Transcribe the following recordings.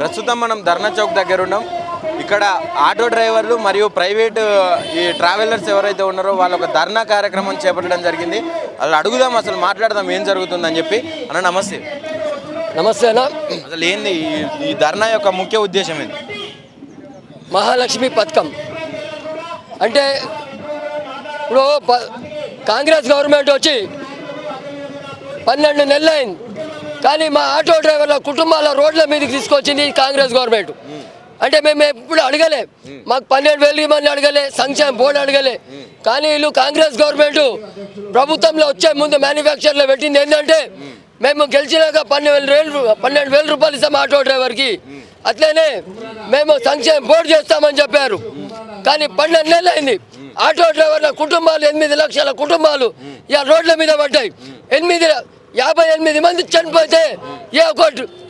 ప్రస్తుతం మనం ధర్నా చౌక్ దగ్గర ఉన్నాం. ఇక్కడ ఆటో డ్రైవర్లు మరియు ప్రైవేట్ ఈ ట్రావెలర్స్ ఎవరైతే ఉన్నారో వాళ్ళు ఒక ధర్నా కార్యక్రమం చేపట్టడం జరిగింది. అసలు అడుగుదాం అసలు మాట్లాడదాం ఏం జరుగుతుందని చెప్పి. అన్న నమస్తే. నమస్తే అన్న. అసలు ఏంది ఈ- ధర్నా యొక్క ముఖ్య ఉద్దేశం ఏంది? మహాలక్ష్మి పథకం. అంటే ఇప్పుడు కాంగ్రెస్ గవర్నమెంట్ వచ్చి పన్నెండు నెలలు అయింది కానీ మా ఆటో డ్రైవర్ల కుటుంబాల రోడ్ల మీదకి తీసుకొచ్చింది కాంగ్రెస్ గవర్నమెంట్. అంటే మేము ఎప్పుడు అడగలే. మాకు పన్నెండు వేలు ఇవ్వమని అడగలే సంక్షేమ బోర్డు అడగలే. కానీ వీళ్ళు కాంగ్రెస్ గవర్నమెంట్ ప్రభుత్వంలో వచ్చే ముందు మ్యానుఫ్యాక్చర్లో పెట్టింది ఏంటంటే మేము గెలిచినాక పన్నెండు వేలు పన్నెండు వేల రూపాయలు ఇస్తాం ఆటో డ్రైవర్కి. అట్లనే మేము సంక్షేమ బోర్డు చేస్తామని చెప్పారు. కానీ పన్నెండు నెలలు అయింది. ఆటో డ్రైవర్ల కుటుంబాలు ఎనిమిది లక్షల కుటుంబాలు ఇలా రోడ్ల మీద పడ్డాయి. ఎనిమిది యాభై ఎనిమిది మంది చనిపోతే ఏ ఒక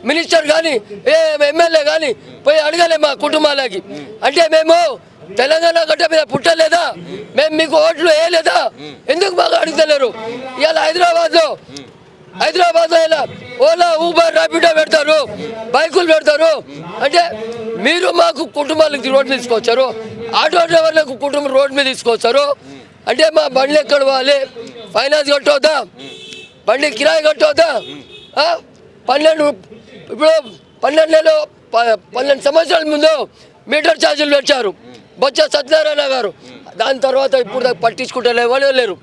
మినిస్టర్ కానీ ఏ ఎమ్మెల్యే కానీ పోయి అడగలే మా కుటుంబాలకి. అంటే మేము తెలంగాణ గడ్డ మీద పుట్టలేదా? మేము మీకు ఓట్లు వేయలేదా? ఎందుకు మాకు అడుగుతలేరు? ఇవాళ హైదరాబాద్లో హైదరాబాద్లో ఇలా ఓలా ఊబర్ ర్యాపిడో పెడతారు బైకులు పెడతారు. అంటే మీరు మాకు కుటుంబాలకు రోడ్డు తీసుకొచ్చారు. ఆటో డ్రైవర్లకు కుటుంబం రోడ్డు మీద తీసుకొచ్చారు. అంటే మా బండ్లు ఎక్కడ పోవాలి? ఫైనాన్స్ కట్టొద్దా? బండి కిరాయి కట్టవద్దా పన్నెండు ఇప్పుడు పన్నెండు నెలలు ప- పన్నెండు సంవత్సరాల ముందు మీటర్ ఛార్జీలు పెట్టారు బొత్స సత్యనారాయణ గారు. దాని తర్వాత ఇప్పుడు దాకా పట్టించుకుంటే ఎవరు లేరు.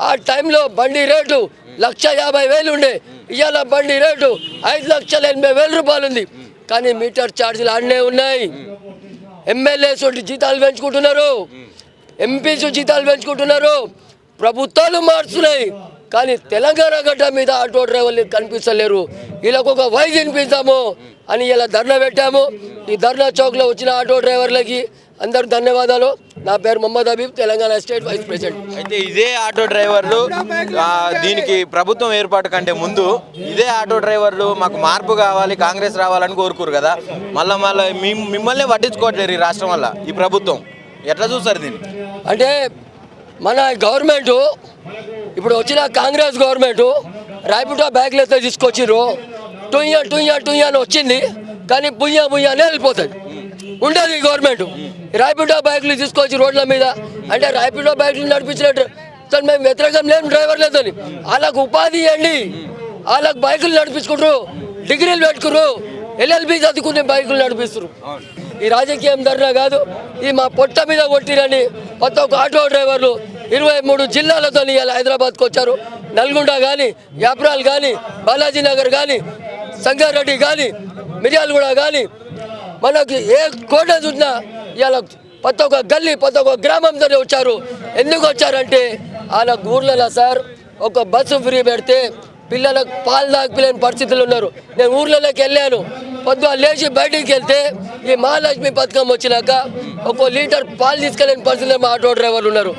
ఆ టైంలో బండి రేటు లక్ష యాభై వేలు ఉండే. ఇవాళ బండి రేటు ఐదు లక్షల ఎనభై వేల రూపాయలు ఉంది. కానీ మీటర్ ఛార్జీలు అన్నే ఉన్నాయి. ఎమ్మెల్యేస్ జీతాలు పెంచుకుంటున్నారు. ఎంపీస్ జీతాలు పెంచుకుంటున్నారు. ప్రభుత్వాలు మారుస్తున్నాయి. కానీ తెలంగాణ గడ్డ మీద ఆటో డ్రైవర్లు కనిపిస్తలేరు. వీళ్ళకు ఒక వైజ్ వినిపిస్తాము అని ఇలా ధర్నా పెట్టాము. ఈ ధర్నా చౌక్లో వచ్చిన ఆటో డ్రైవర్లకి అందరు ధన్యవాదాలు. నా పేరు Mohammed Habeeb Telangana state vice president. అయితే ఇదే ఆటో డ్రైవర్లు దీనికి ప్రభుత్వం ఏర్పాటు కంటే ముందు ఇదే ఆటో డ్రైవర్లు మాకు మార్పు కావాలి కాంగ్రెస్ రావాలని కోరుకోరు కదా. మళ్ళీ మళ్ళీ మిమ్మల్ని పట్టించుకోవట్లేరు ఈ రాష్ట్రం వల్ల ఈ ప్రభుత్వం. ఎట్లా చూస్తారు దీన్ని? అంటే మన గవర్నమెంటు ఇప్పుడు వచ్చిన కాంగ్రెస్ గవర్నమెంట్ రాయపుటా బ్యాగ్లు అయితే తీసుకొచ్చిర్రు. టుయ్య టుయ్య టుయ్య అని వచ్చింది. కానీ బుయ్య బుయ్య అనే వెళ్ళిపోతుంది. ఉండదు ఈ గవర్నమెంట్. రాయపుటా బైక్లు తీసుకొచ్చి రోడ్ల మీద అంటే రాయపుటా బైక్లు నడిపించినట్టు అసలు మేము వ్యతిరేకం లేము డ్రైవర్ లేదని వాళ్ళకు ఉపాధి ఇవ్వండి వాళ్ళకు బైకులు నడిపించుకుంటారు డిగ్రీలు పెట్టుకురు ఎల్ఎల్బి చదువుకునే బైకులు నడిపిస్తారు ఈ రాజకీయం ధర్నా కాదు ఈ మా పొట్ట మీద కొట్టిరని కొత్త ఒక ఆటో డ్రైవర్లు ఇరవై మూడు జిల్లాలతో ఇవాళ హైదరాబాద్కు వచ్చారు. నల్గొండ కానీ యాప్రాల్ కానీ బాలాజీ నగర్ కానీ సంగారెడ్డి కానీ మిర్యాలగూడ కానీ మనకి ఏ కోట చూసినా ఇవాళ ప్రతి ఒక్క గల్లీ ప్రతి ఒక్క గ్రామంతోనే వచ్చారు. ఎందుకు వచ్చారంటే వాళ్ళ ఊర్లలో సార్ ఒక బస్సు ఫ్రీ పెడితే పిల్లలకు పాలు తాగిపోలేని పరిస్థితులు ఉన్నారు. నేను ఊర్లలోకి వెళ్ళాను. పొద్దు లేచి బయటికి వెళ్తే ఈ మహాలక్ష్మి పథకం వచ్చినాక ఒక లీటర్ పాలు తీసుకెళ్ళని పరిస్థితుల్లో మా ఆటో డ్రైవర్లు ఉన్నారు.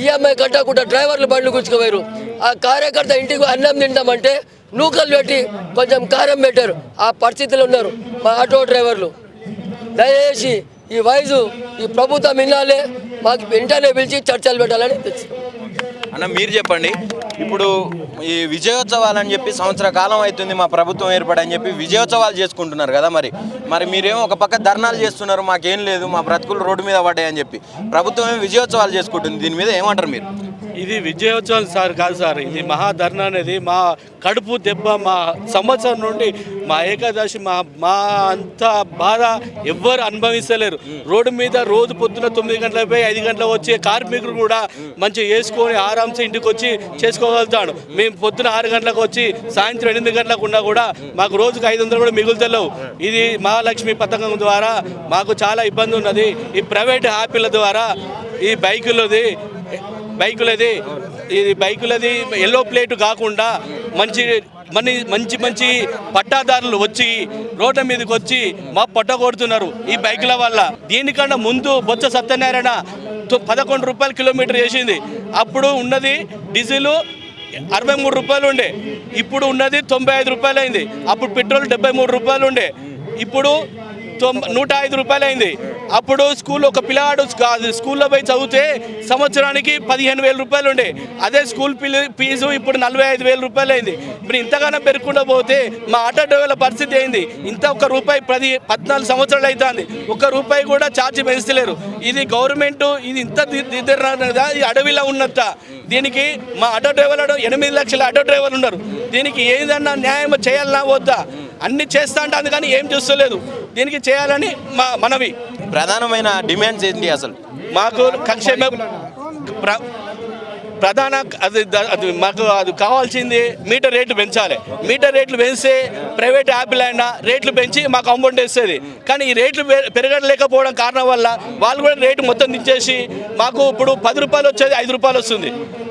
ఈఎంఐ కట్టకుండా డ్రైవర్లు బండ్లు గుంచుకుపోయారు ఆ కార్యకర్త ఇంటికి అన్నం తింటామంటే నూకలు పెట్టి కొంచెం కారం పెట్టారు. ఆ పరిస్థితులు ఉన్నారు మా ఆటో డ్రైవర్లు. దయచేసి ఈ వయసు ఈ ప్రభుత్వం వినాలే. మాకు వెంటనే పిలిచి చర్చలు పెట్టాలని తెచ్చారు అన్న మీరు చెప్పండి. ఇప్పుడు ఈ విజయోత్సవాలు అని చెప్పి సంవత్సర కాలం అవుతుంది మా ప్రభుత్వం ఏర్పడని చెప్పి విజయోత్సవాలు చేసుకుంటున్నారు కదా మరి. మరి మీరేమో ఒక పక్క ధర్నాలు చేస్తున్నారు మాకేం లేదు మా బ్రతుకులు రోడ్డు మీద పడ్డాయి అని చెప్పి. ప్రభుత్వం ఏమో విజయోత్సవాలు చేసుకుంటుంది దీని మీద ఏమంటారు మీరు? ఇది విజయోత్సవం సార్ కాదు సార్. ఇది మహాధర్ణ అనేది మా కడుపు దెబ్బ మా సంవత్సరం నుండి మా ఏకాదశి మా మా అంత బాధ ఎవ్వరు అనుభవిస్తలేరు. రోడ్డు మీద రోజు పొద్దున తొమ్మిది గంటలపై పోయి ఐదు గంటలకు వచ్చే కార్మికులు కూడా మంచిగా వేసుకొని ఆరాంసే ఇంటికి వచ్చి చేసుకోగలుగుతాడు. మేము పొద్దున ఆరు గంటలకు వచ్చి సాయంత్రం ఎనిమిది గంటలకు ఉన్నా కూడా మాకు రోజుకు ఐదు వందలు కూడా మిగులుతలేవు. ఇది మహాలక్ష్మి పథకం ద్వారా మాకు చాలా ఇబ్బంది ఉన్నది. ఈ ప్రైవేట్ హ్యాపీల ద్వారా ఈ బైకులది బైకులది ఇది బైకులది ఎల్లో ప్లేట్ కాకుండా మంచి మని మంచి మంచి పట్టాదారులు వచ్చి రోడ్ల మీదకి వచ్చి మా పొట్ట కొడుతున్నారు ఈ బైకుల వల్ల. దీనికన్నా ముందు బొత్స సత్యనారాయణ తొ- పదకొండు రూపాయలు కిలోమీటర్ వేసింది. అప్పుడు ఉన్నది డీజిల్ అరవై మూడు రూపాయలు ఉండే. ఇప్పుడు ఉన్నది తొంభై ఐదు రూపాయలు అయింది. అప్పుడు పెట్రోల్ డెబ్బై మూడు రూపాయలు ఉండే. ఇప్పుడు తొం నూట ఐదు రూపాయలు అయింది. అప్పుడు స్కూల్ ఒక పిల్లగాడు స్కూల్లో పోయి చదివితే సంవత్సరానికి పదిహేను వేల రూపాయలు ఉండే. అదే స్కూల్ ఫీజు ఇప్పుడు నలభై ఐదు వేల రూపాయలు అయింది. ఇప్పుడు ఇంతగానో పెరగకుండా పోతే మా ఆటో డ్రైవర్ల పరిస్థితి ఏంది? ఇంత ఒక రూపాయి పది పద్నాలుగు సంవత్సరాలు అవుతుంది. ఒక్క రూపాయి కూడా ఛార్జ్ పెంచలేరు. ఇది గవర్నమెంట్ ఇది ఇంత దిద్దరదా ఇది అడవిలో ఉన్నట్ట. దీనికి మా ఆటో డ్రైవర్లు ఎనిమిది లక్షల ఆటో డ్రైవర్లు ఉన్నారు. దీనికి ఏదన్నా న్యాయం చేయాలన్నా వద్దా? అన్ని చేస్తా అంటే అందుకని ఏం చూస్తలేదు. దీనికి చేయాలని మా మనవి. ప్రధానమైన డిమాండ్స్ ఏంటి అసలు? మాకు కక్షేమ ప్రధాన అది అది మాకు అది కావాల్సింది మీటర్ రేట్లు పెంచాలి. మీటర్ రేట్లు పెంచితే ప్రైవేట్ యాప్లు అయినా రేట్లు పెంచి మాకు అమౌంట్ వేస్తుంది కానీ ఈ రేట్లు పెరగలేకపోవడం కారణం వల్ల వాళ్ళు కూడా రేటు మొత్తం ఇచ్చేసి మాకు ఇప్పుడు పది రూపాయలు వచ్చేది ఐదు రూపాయలు వస్తుంది.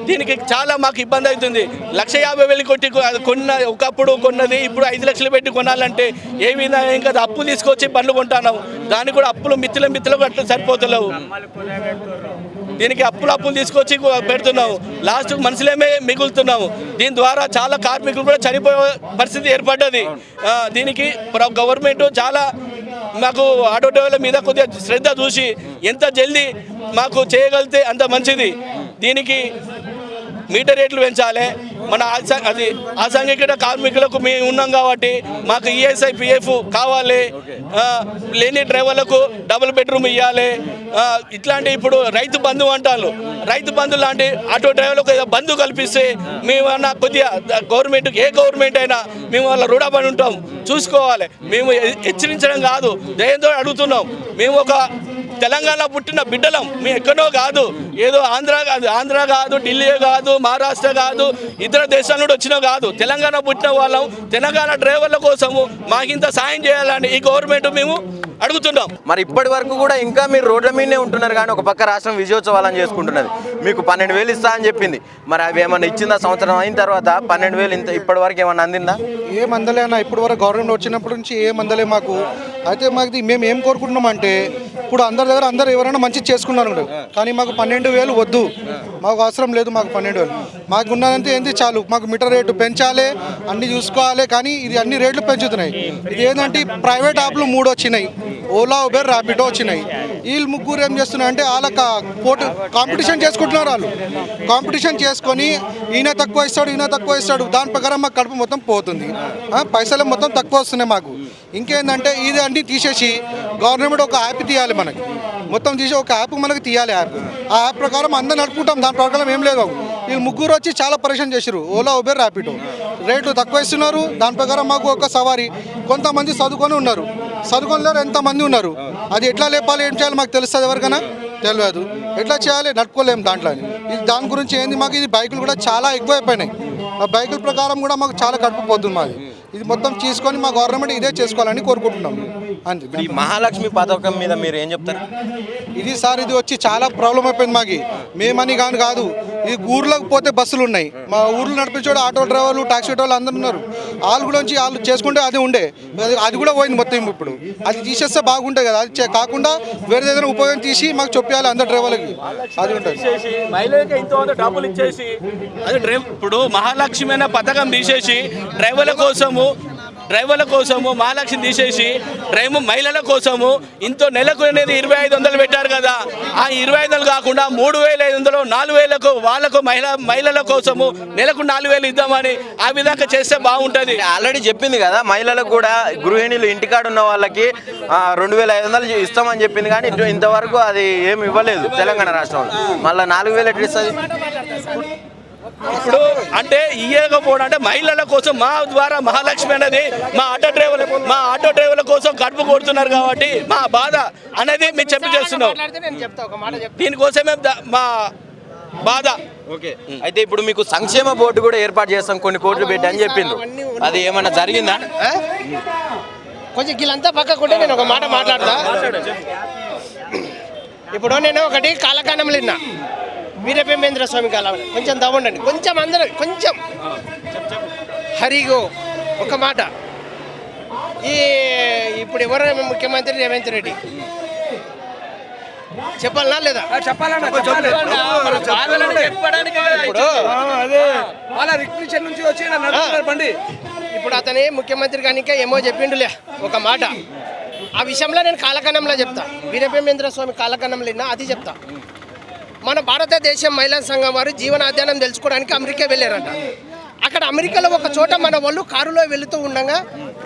దీనికి చాలా మాకు ఇబ్బంది అవుతుంది. లక్ష యాభై వేలు కొట్టి అది కొన్న ఒకప్పుడు కొన్నది ఇప్పుడు ఐదు లక్షలు పెట్టి కొనాలంటే ఏ విధంగా ఇంకా అప్పు తీసుకొచ్చి పనులు కొంటున్నాం దానికి కూడా అప్పులు మిత్తుల మిత్తులకు అట్లా సరిపోతలేవు. దీనికి అప్పులు అప్పులు తీసుకొచ్చి పెడుతున్నాము. లాస్ట్ మనుషులేమే మిగులుతున్నాము. దీని ద్వారా చాలా కార్మికులు కూడా చనిపోయే పరిస్థితి ఏర్పడ్డది. దీనికి ప్ర- గవర్నమెంట్ చాలా మాకు ఆటో డ్రైవర్ల మీద కొద్దిగా శ్రద్ధ చూసి ఎంత జల్దీ మాకు చేయగలిగితే అంత మంచిది. దీనికి మీటర్ రేట్లు పెంచాలి. మన అది అసంఘిక కార్మికులకు మేము ఉన్నాం కాబట్టి మాకు ఈఎస్ఐ పిఎఫ్ కావాలి. లేని డ్రైవర్లకు డబుల్ బెడ్రూమ్ ఇవ్వాలి ఇట్లాంటి ఇప్పుడు రైతు బంధు అంటారు రైతు బంధు లాంటి ఆటో డ్రైవర్లకు ఏదో బంధు కల్పిస్తే మేము అన్న కొద్దిగా గవర్నమెంట్ ఏ గవర్నమెంట్ అయినా మేము వాళ్ళ రుణపడి ఉంటాం. చూసుకోవాలి. మేము హెచ్చరించడం కాదు. దయంతో అడుగుతున్నాం. మేము ఒక తెలంగాణ పుట్టిన బిడ్డలం. మేము ఎక్కడో కాదు. ఏదో ఆంధ్ర కాదు ఆంధ్ర కాదు ఢిల్లీ కాదు మహారాష్ట్ర కాదు ఇతర దేశాల నుండి వచ్చినా కాదు. తెలంగాణ పుట్టిన వాళ్ళం. తెలంగాణ డ్రైవర్ల కోసము మాకింత సాయం చేయాలని ఈ గవర్నమెంట్ మేము అడుగుతున్నాం. మరి ఇప్పటి వరకు కూడా ఇంకా మీరు రోడ్ల మీదనే ఉంటున్నారు కానీ ఒక పక్క రాష్ట్రం విజయోత్సవాలను చేసుకుంటున్నది. మీకు పన్నెండు వేలు ఇస్తా అని చెప్పింది. మరి అవి ఏమన్నా ఇచ్చిందా? సంవత్సరం అయిన తర్వాత పన్నెండు వేలు ఇంత ఇప్పటి వరకు ఏమన్నా అందిందా? ఏం అందలే అన్న ఇప్పుడు వరకు గవర్నమెంట్ వచ్చినప్పటి నుంచి ఏం అందలే మాకు. అయితే మాకు మేము ఏం కోరుకుంటున్నాం అంటే ఇప్పుడు అందరి దగ్గర అందరు ఎవరైనా మంచి చేసుకున్నారు కానీ మాకు పన్నెండు వేలు వద్దు. మాకు అవసరం లేదు మాకు పన్నెండు వేలు. మాకు ఉన్నదంతా ఏంటి చాలు. మాకు మీటర్ రేటు పెంచాలి అన్ని చూసుకోవాలి కానీ ఇది అన్ని రేట్లు పెంచుతున్నాయి. ఇది ఏంటంటే ప్రైవేట్ యాప్లు మూడు వచ్చినాయి. ఓలా ఉబెర్ ర్యాపిడో వచ్చినాయి. వీళ్ళు ముగ్గురు ఏం చేస్తున్నారు అంటే వాళ్ళ పోటీ కాంపిటీషన్ చేసుకుంటున్నారు వాళ్ళు. కాంపిటీషన్ చేసుకొని ఈయన తక్కువ ఇస్తాడు ఈయన తక్కువ ఇస్తాడు. దాని ప్రకారం మాకు కడుపు మొత్తం పోతుంది. పైసలు మొత్తం తక్కువ వస్తున్నాయి మాకు. ఇంకేందంటే ఇది అన్ని తీసేసి గవర్నమెంట్ ఒక యాప్ తీయాలి మనకి. మొత్తం తీసి ఒక యాప్ మనకి తీయాలి యాప్. ఆ యాప్ ప్రకారం అందరు నడుపుకుంటాం. దాని ప్రకారం ఏం లేదు. వీళ్ళు ముగ్గురు వచ్చి చాలా పరేషాన్ చేశారు ఓలా ఉబెర్ ర్యాపిడో రేట్లు తక్కువ ఇస్తున్నారు. దాని ప్రకారం మాకు ఒక సవారీ. కొంతమంది చదువుకొని ఉన్నారు. చదువుకొని లేరు ఎంతమంది ఉన్నారు? అది ఎట్లా లేపాలి ఏం చేయాలి మాకు తెలుస్తుంది ఎవరికైనా? తెలియదు. ఎట్లా చేయాలి? నడుపుకోలేము దాంట్లో ఇది దాని గురించి ఏంది మాకు? ఇది బైకులు కూడా చాలా ఎక్కువైపోయినాయి. ఆ బైకుల ప్రకారం కూడా మాకు చాలా కడుపు పోతుంది మాది. ఇది మొత్తం తీసుకొని మా గవర్నమెంట్ ఇదే చేసుకోవాలని కోరుకుంటున్నాం. అంతే. ఈ మహాలక్ష్మి పథకం మీద మీరు ఏం చెప్తారు? ఇది సార్ ఇది వచ్చి చాలా ప్రాబ్లం అయిపోయింది మాకి. మేమని కానీ కాదు ఇది ఊర్లోకి పోతే బస్సులు ఉన్నాయి. మా ఊర్లో నడిపించే ఆటో డ్రైవర్లు టాక్సీ వాళ్ళు అందరు ఉన్నారు. వాళ్ళు కూడా వచ్చి వాళ్ళు చేసుకుంటే అది ఉండే. అది- అది కూడా పోయింది మొత్తం ఇప్పుడు. అది తీసేస్తే బాగుంటుంది కదా. అది కాకుండా వేరే ఏదైనా ఉపయోగం తీసి మాకు చెప్పాలి అందరు డ్రైవర్లకి. అది ఉంటుంది. డబ్బులు ఇచ్చేసి. ఇప్పుడు మహాలక్ష్మి అనే పథకం తీసేసి డ్రైవర్ల కోసము డ్రైవర్ల కోసము మహాలక్ష్మి తీసేసి డ్రైవ్ మహిళల కోసము ఇంతో నెలకు అనేది ఇరవై ఐదు వందలు పెట్టారు కదా. ఆ ఇరవై ఐదు వందలు కాకుండా మూడు వేల ఐదు వందలు నాలుగు వేలకు వాళ్ళకు మహిళ మహిళల కోసము నెలకు నాలుగు వేలు ఇద్దామని ఆ విధంగా చేస్తే బాగుంటుంది. ఆల్రెడీ చెప్పింది కదా మహిళలకు కూడా గృహిణులు ఇంటికాడ ఉన్న వాళ్ళకి రెండు వేల ఐదు వందలు ఇస్తామని చెప్పింది కానీ ఇంతవరకు అది ఏమి ఇవ్వలేదు తెలంగాణ రాష్ట్రంలో. మళ్ళీ నాలుగు వేలు ఎట్లా ఇస్తుంది? ఇప్పుడు అంటే ఇయ్యకపోవడం అంటే మహిళల కోసం మా ద్వారా మహాలక్ష్మి అనేది మా ఆటో డ్రైవర్ మా ఆటో డ్రైవర్ల కోసం కడుపు కొడుతున్నారు కాబట్టి మా బాధ అనేది మేము చెప్పి చేస్తున్నాం. దీనికోసమే మా బాధ. ఓకే. అయితే ఇప్పుడు మీకు సంక్షేమ బోర్డు కూడా ఏర్పాటు చేస్తాం కొన్ని కోట్లు పెట్టి అని చెప్పిండ్రు. అది ఏమన్నా జరిగిందా? కొంచెం వీళ్ళంతా పక్కకుంటే నేను ఒక మాట మాట్లాడతా. ఇప్పుడు నేను ఒకటి కాలకాలం విన్నా వీరభేమేంద్ర స్వామి కాలం కొంచెం దవ్వండి కొంచెం అందరూ కొంచెం. హరిగో ఒక మాట. ఈ ఇప్పుడు ఎవరు ముఖ్యమంత్రి రేవంత్ రెడ్డి? చెప్పాలనా లేదా? ఇప్పుడు వాళ్ళ రిక్విషన్ నుంచి వచ్చి నడుపుతున్నారు బండి. ఇప్పుడు అతని ముఖ్యమంత్రి కనుక ఏమో చెప్పిండులే ఒక మాట. ఆ విషయంలో నేను కాలకణంలో చెప్తా. వీరభేమేంద్ర స్వామి కాలకణంలో విన్నా అది చెప్తా. మన భారతదేశం మహిళా సంఘం వారు జీవనాధ్యానం తెలుసుకోవడానికి అమెరికా వెళ్ళారంట. అక్కడ అమెరికాలో ఒక చోట మన వాళ్ళు కారులో వెళుతూ ఉండగా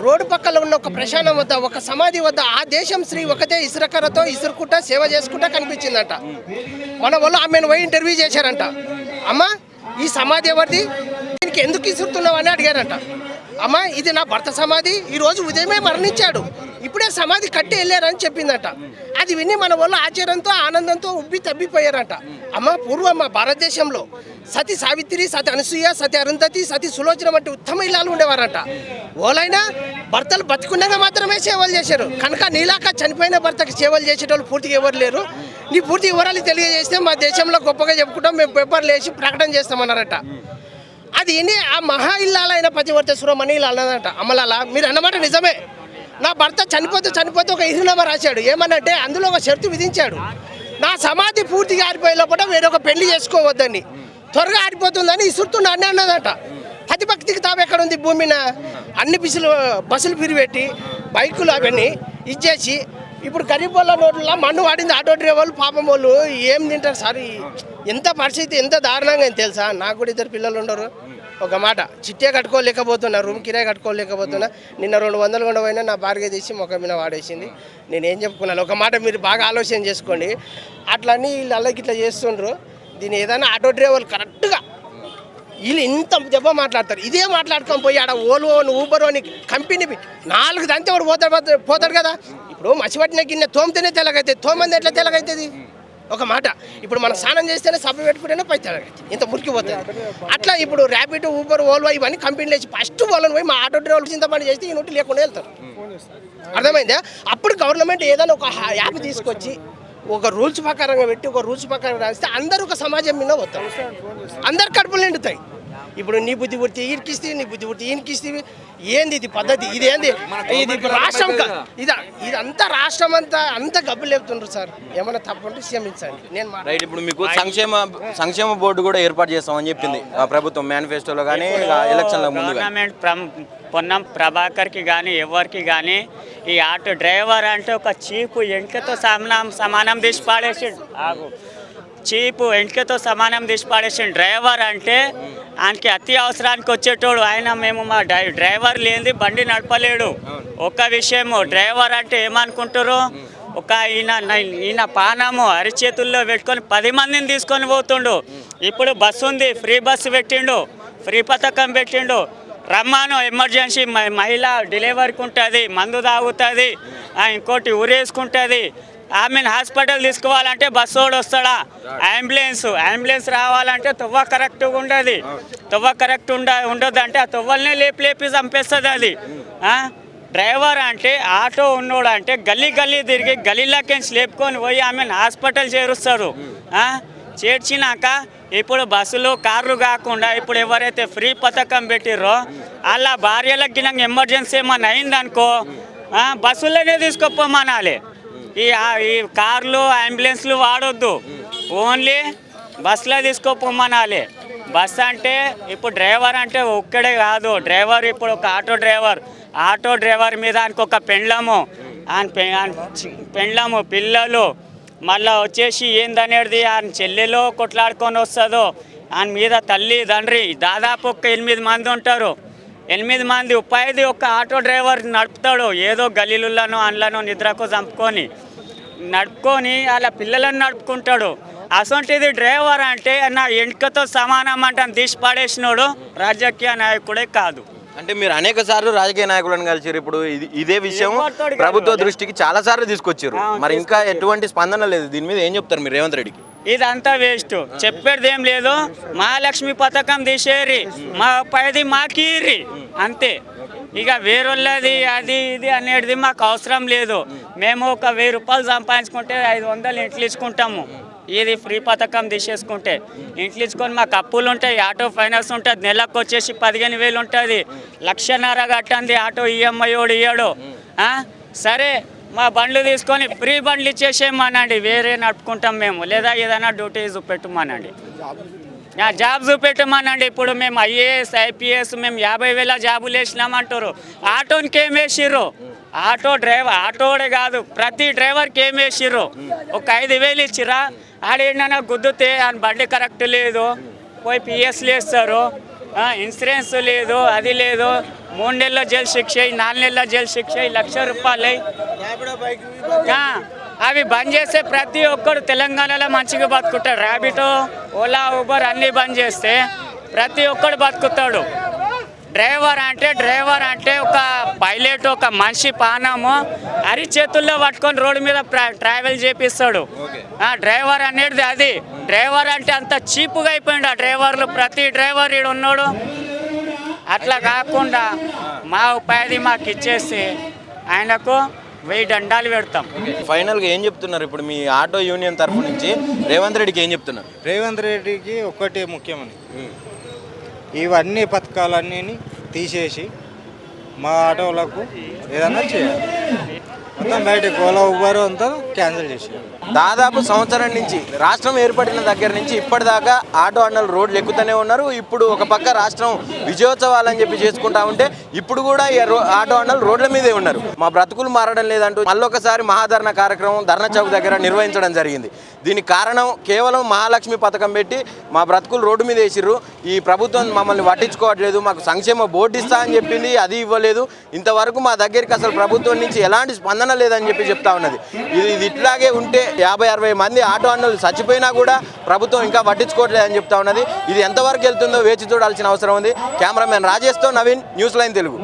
రోడ్డు పక్కన ఉన్న ఒక ప్రశానం వద్ద ఒక సమాధి వద్ద ఆ దేశం శ్రీ ఒకటే ఇసురకరతో ఇసురుకుంటా సేవ చేసుకుంటా కనిపించిందంట. మన వాళ్ళు ఆమెను పోయి ఇంటర్వ్యూ చేశారంట. అమ్మ ఈ సమాధి ఎవరిది? దీనికి ఎందుకు ఇసురుతున్నావు అని అడిగారంట. అమ్మ ఇది నా భర్త సమాధి. ఈరోజు ఉదయమే మరణించాడు. ఇప్పుడే సమాధి కట్టి వెళ్ళారని చెప్పిందట. అది విని మన వాళ్ళు ఆశ్చర్యంతో ఆనందంతో ఉబ్బి తబ్బిపోయారట. అమ్మ పూర్వం మా భారతదేశంలో సతి సావిత్రి సతి అనసూయ సతి అరుంధతి సతి సులోచన వంటి ఉత్తమ ఇల్లాలు ఉండేవారంట. ఓలైనా భర్తలు బతికుండగా మాత్రమే సేవలు చేశారు. కనుక నీలాక చనిపోయిన భర్తకి సేవలు చేసేటోళ్ళు పూర్తిగా ఎవరు లేరు. నీ పూర్తి వివరాలు తెలియజేస్తే మా దేశంలో గొప్పగా చెప్పుకుంటాం. మేము పేపర్లు వేసి ప్రకటన చేస్తామన్నారట. అది విని ఆ మహా ఇల్లాలైన పతివర్తేశ్వరం అని ఇలా అన్నదంట అమలాల మీరు అన్నమాట నిజమే. నా భర్త చనిపోతే చనిపోతే ఒక ఇరునామా రాశాడు. ఏమనంటే అందులో ఒక షరతు విధించాడు. నా సమాధి పూర్తిగా ఆరిపోయే లోపల వేరొక పెళ్ళి చేసుకోవద్దని. త్వరగా ఆరిపోతుందని ఇసురుతున్నా అని అన్నదంట. పతిభక్తికి తావు ఎక్కడ ఉంది భూమిన? అన్ని బిసులు బస్సులు పిరిపెట్టి బైకులు అవన్నీ ఇచ్చేసి ఇప్పుడు గరీబ్ వాళ్ళ నోట్ల మన్ను వాడింది ఆటో డ్రైవర్లు పాపం వాళ్ళు ఏం తింటారు సార్? ఎంత పరిస్థితి ఎంత దారుణంగా అని తెలుసా? నాకు కూడా ఇద్దరు పిల్లలు ఉండరు. ఒక మాట చిట్టే కట్టుకోలేకపోతున్నా రూమ్ కిరాయి కట్టుకోలేకపోతున్నా. నిన్న రెండు వందలు కూడా పోయినా నా భార్య తీసి ముఖం మీద వాడేసింది. నేను ఏం చెప్పుకున్నాను? ఒక మాట మీరు బాగా ఆలోచన చేసుకోండి. అట్లని వీళ్ళు అల్లకి ఇట్లా చేస్తుండ్రు. దీని ఏదైనా ఆటో డ్రైవర్లు కరెక్ట్గా వీళ్ళు ఇంత దెబ్బ మాట్లాడతారు. ఇదే మాట్లాడుకొని పోయి ఆడ ఓలో ఊబర్ అని కంపెనీ నాలుగు దంతే వాడు పోతాడు- పోతాడు కదా? ఇప్పుడు మసిపట్టిన గిన్నె తోమితేనే తెల్లగైతే తోమంది ఎట్లా తెలగైతుంది ఒక మాట. ఇప్పుడు మనం స్నానం చేస్తేనే సబ్బు పెట్టుకుంటేనే పై తెలగైతుంది ఇంత మురికిపోతుంది. అట్లా ఇప్పుడు ర్యాపిడ్ ఊబర్ ఓల్వో ఇవన్నీ కంపెనీలు వేసి ఫస్ట్ వాళ్ళని పోయి మా ఆటో డ్రైవర్లు చింత పని చేస్తే ఈ నోటి లేకుండా వెళ్తారు. అర్థమైందా? అప్పుడు గవర్నమెంట్ ఏదైనా ఒక యాప్ తీసుకొచ్చి ఒక రూల్స్ ప్రకారంగా పెట్టి ఒక రూల్స్ ప్రకారం రాస్తే అందరూ ఒక సమాజం మీద వస్తారు అందరు కడుపులు నిండుతాయి. ఇప్పుడు నీ బుద్ధి పుడితే ఈయనకిస్తే నీ బుద్ధి పుడితే ఈయనకిస్తే ఏంది ఇది పద్ధతి? ఇది ఏంది? ఇది రాష్ట్రం ఇది ఇదంతా రాష్ట్రం అంతా అంతా గబ్బు లేపుతుండ్రు సార్. ఏమైనా తప్పుంటే క్షమించండి నేను రైట్ ఇప్పుడు మీకు సంక్షేమ సంక్షేమ బోర్డు కూడా ఏర్పాటు చేస్తామని చెప్పింది ఆ ప్రభుత్వం మేనిఫెస్టోలో కానీ ఎలక్షన్ల ముందుగా. గవర్నమెంట్ పొన్నం ప్రభాకర్కి కానీ ఎవరికి కానీ ఈ ఆటో డ్రైవర్ అంటే ఒక చీపు ఎంకతో సమానం సమానం తీసి పాడేసిండు. ఆగు. చీపు ఎంకతో సమానం తీసి పాడేసిండు డ్రైవర్ అంటే ఆయనకి అతి అవసరానికి వచ్చేటోడు. ఆయన మేము మా డ్రై డ్రైవర్ లేనిది బండి నడపలేడు. ఒక విషయము డ్రైవర్ అంటే ఏమనుకుంటారు? ఒక ఈయన ఈయన పానము అరిచేతుల్లో పెట్టుకొని పది మందిని తీసుకొని పోతుండు. ఇప్పుడు బస్సు ఉంది ఫ్రీ బస్సు పెట్టిండు ఫ్రీ పథకం పెట్టిండు. రమ్మాను ఎమర్జెన్సీ మహిళ డెలివరీకి ఉంటుంది మందు తాగుతుంది ఆ, ఇంకోటి ఊరేసుకుంటుంది. ఆమెను హాస్పిటల్ తీసుకోవాలంటే బస్సు వాడు వస్తాడా? అంబులెన్స్. అంబులెన్స్ రావాలంటే తువ్వ కరెక్ట్గా ఉండదు. తువ్వ కరెక్ట్ ఉండ ఉండదు అంటే ఆ తువ్వలనే లేపి లేపి చంపేస్తుంది అది. డ్రైవర్ అంటే ఆటో ఉన్నోడు అంటే గల్లీ గల్లీ తిరిగి గల్లీలోకి లేపుకొని పోయి ఆమెను హాస్పిటల్ చేరుస్తారు చేర్చినాక ఇప్పుడు బస్సులు కార్లు కాకుండా ఇప్పుడు ఎవరైతే ఫ్రీ పథకం పెట్టిర్రో అలా భార్యలకు గిన ఎమర్జెన్సీ ఏమన్నా అయిందనుకో బస్సులోనే తీసుకోపోమనాలి ఈ ఈ కార్లు అంబులెన్స్లు వాడొద్దు. ఓన్లీ బస్సులో తీసుకోపోమనాలి. బస్ అంటే ఇప్పుడు డ్రైవర్ అంటే ఒక్కడే కాదు. డ్రైవర్ ఇప్పుడు ఒక ఆటో డ్రైవర్. ఆటో డ్రైవర్ మీద ఆయనకు ఒక పెండ్లము. ఆయన పెండ్లము. పిల్లలు మళ్ళా వచ్చేసి ఏందనేది ఆయన చెల్లెలో కొట్లాడుకొని వస్తుందో ఆయన మీద తల్లి తండ్రి దాదాపు ఒక ఎనిమిది మంది ఉంటారు. ఎనిమిది మంది ఉపాధి ఒక ఆటో డ్రైవర్ నడుపుతాడు. ఏదో గలీలులను అండ్లను నిద్రకు చంపుకొని నడుపుకొని అలా పిల్లలను నడుపుకుంటాడు. అసొంటిది డ్రైవర్ అంటే నా ఎంటికతో సమానం అంటే తీసి పడేసినోడు రాజకీయ నాయకుడే కాదు. అంటే మీరు అనేక సార్లు రాజకీయ నాయకులను కలిసారు ఇప్పుడు ఇది- విషయం ప్రభుత్వ? దృష్టికి చాలా సార్లు తీసుకొచ్చారు మరి ఇంకా ఎటువంటి స్పందన లేదు. దీని మీద ఏం చెప్తారు మీరు రేవంత్ రెడ్డికి? ఇదంతా వేస్ట్. చెప్పేది ఏం లేదు. మహాలక్ష్మి పథకం తీసేరి. మా పైది మాకీరి. అంతే. ఇక వేరొల్లది అది ఇది అనేది మాకు అవసరం లేదు. మేము ఒక వెయ్యి రూపాయలు సంపాదించుకుంటే ఐదు వందలు ఇంట్లో ఇచ్చుకుంటాము. ఇది ఫ్రీ పథకం తీసేసుకుంటే. ఇంట్లో ఇచ్చుకొని మాకు అప్పులు ఉంటాయి ఆటో ఫైనాన్స్ ఉంటుంది. నెలకు వచ్చేసి పదిహేను వేలు ఉంటుంది. లక్షన్నర కట్టండి ఆటో ఈఎంఐ ఓడి ఇయ్యాడు? సరే. మా బండ్లు తీసుకొని ఫ్రీ బండ్లు ఇచ్చేసేయమనండి. వేరే నడుపుకుంటాం మేము. లేదా ఏదైనా డ్యూటీ పెట్టమనండి జాబ్ చూపెట్టమనండి. ఇప్పుడు మేము ఐఏఎస్ ఐపీఎస్ మేము యాభై వేల జాబులు వేసినామంటారు ఆటోనికి ఏం వేసిర్రు? Auto driver. ఆటోడే కాదు ప్రతి డ్రైవర్కి ఏం వేసిర్రు? ఒక ఐదు వేలు ఇచ్చిరా ఆడేనా గుద్దుతే అని బండి కరెక్ట్ లేదు. పోయి పిఎస్లు వేస్తారు. ఇన్సూరెన్స్ లేదు అది లేదు. మూడు నెలల జైలు శిక్ష నాలుగు నెలల జైలు శిక్ష లక్ష రూపాయలు అవి బంద్ చేస్తే ప్రతి ఒక్కరు తెలంగాణలో మంచిగా బతుకుతాడు. ర్యాబిటో ఓలా ఊబర్ అన్నీ బంద్ చేస్తే ప్రతి ఒక్కడు బతుకుతాడు. డ్రైవర్ అంటే డ్రైవర్ అంటే ఒక పైలట్ ఒక మనిషి పానము అరి చేతుల్లో పట్టుకొని రోడ్డు మీద ట్రావెల్ చేపిస్తాడు. ఆ, డ్రైవర్ అనేది అది. డ్రైవర్ అంటే అంత చీపుగా అయిపోయింది ఆ డ్రైవర్లు. ప్రతి డ్రైవర్ ఈడు ఉన్నాడు. అట్లా కాకుండా మా ఉపాధి మాకు ఇచ్చేసి ఆయనకు వెయ్యి దండాలు పెడతాం. ఫైనల్గా ఏం చెప్తున్నారు ఇప్పుడు మీ ఆటో యూనియన్ తరఫు నుంచి? రేవంత్ రెడ్డికి ఏం చెప్తున్నారు? రేవంత్ రెడ్డికి ఒక్కటే ముఖ్యమని. ఇవన్నీ పథకాలన్నీ తీసేసి మా ఆటోలకు ఏదన్నా చేయాలి. మొత్తం బయట ఓలా ఉబర్ అంతా క్యాన్సిల్ చేసేయాలి. దాదాపు సంవత్సరం నుంచి రాష్ట్రం ఏర్పడిన దగ్గర నుంచి ఇప్పటిదాకా ఆటో అన్నలు రోడ్లు ఎక్కుతూనే ఉన్నారు. ఇప్పుడు ఒక పక్క రాష్ట్రం విజయోత్సవాలు అని చెప్పి చేసుకుంటా ఉంటే ఇప్పుడు కూడా ఈ రో- ఆటో అన్నలు రోడ్ల మీదే ఉన్నారు. మా బ్రతుకులు మారడం లేదంటూ మళ్ళొకసారి మహాధరణ కార్యక్రమం ధర్నా చౌక్ దగ్గర నిర్వహించడం జరిగింది. దీనికి కారణం కేవలం మహాలక్ష్మి పథకం పెట్టి మా బ్రతుకులు రోడ్డు మీద వేసిర్రు. ఈ ప్రభుత్వం మమ్మల్ని పట్టించుకోవట్లేదు మాకు సంక్షేమ బోర్డు ఇస్తా అని చెప్పింది అది ఇవ్వలేదు. ఇంతవరకు మా దగ్గరికి అసలు ప్రభుత్వం నుంచి ఎలాంటి స్పందన లేదని చెప్పి చెప్తా ఉన్నది. ఇది ఇది ఇట్లాగే ఉంటే యాభై అరవై మంది ఆటో అన్నులు చచ్చిపోయినా కూడా ప్రభుత్వం ఇంకా పట్టించుకోవట్లేదు అని చెప్తా ఉన్నది. ఇది ఎంతవరకు వెళ్తుందో వేచి చూడాల్సిన అవసరం ఉంది. కెమెరామెన్ రాజేష్తో నవీన్ న్యూస్ లైన్ తెలుగు.